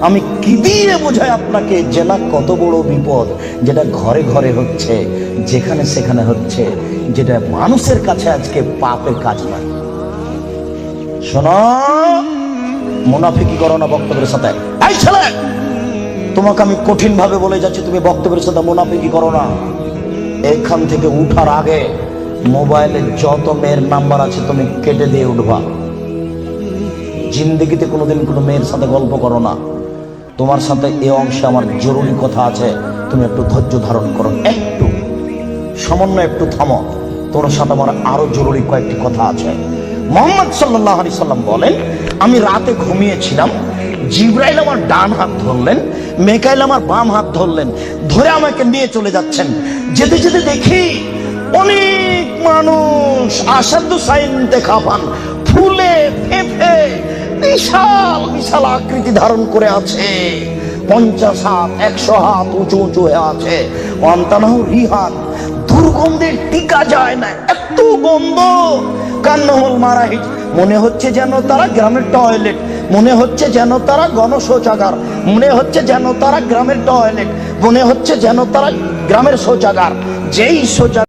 আমি কি দিয়ে বোঝাই আপনাকে জেনা কত বড় বিপদ যেটা ঘরে ঘরে হচ্ছে, যেখানে সেখানে হচ্ছে, যেটা মানুষের কাছে আজকে পাপের কাজ নয়। শোনো, মুনাফিকি করো না বক্তব্যের সাথে। এই ছেলে, তোমাকে আমি কঠিন ভাবে বলে যাচ্ছি, তুমি বক্তব্যের সাথে মুনাফিকি করো না। এখান থেকে উঠার আগে মোবাইলে যত মেয়ের নাম্বার আছে, তুমি কেটে দিয়ে উঠবা। জিন্দগিতে কোনোদিন কোনো মেয়ের সাথে গল্প করো না। তোমার সাথে এ অংশে আমার জরুরি কথা আছে, তুমি একটু ধৈর্য ধারণ করো। একটু, সামান্য একটু থামো। তোর সাথে আমার আরও জরুরি কয়েকটি কথা আছে। মোহাম্মদ সাল্লাহ আলি সাল্লাম বলেন, আমি রাতে ঘুমিয়েছিলাম, জিব্রাইল আমার ডান হাত ধরলেন, মেকাইল আমার বাম হাত ধরলেন, ধরে আমাকে নিয়ে চলে যাচ্ছেন। যেতে যেতে দেখি অনেক মানুষ, আসাদু সাইন দেখা পান ফেফে বিশাল বিশাল আকৃতি ধারণ করে আছে। পঞ্চাশ হাত, একশো হাত উঁচু উঁচু হয়ে আছে। অন্তানাহ রিহান, দুর্গন্ধের টিকা যায় না, এত গন্ধ। কান্নহল মারাহিট মনে হচ্ছে যেন তারা গ্রামের টয়লেট, মনে হচ্ছে যেন তারা গণশৌচাগার, মনে হচ্ছে যেন তারা গ্রামের টয়লেট, মনে হচ্ছে যেন তারা গ্রামের শৌচাগার। যেই শৌচাগার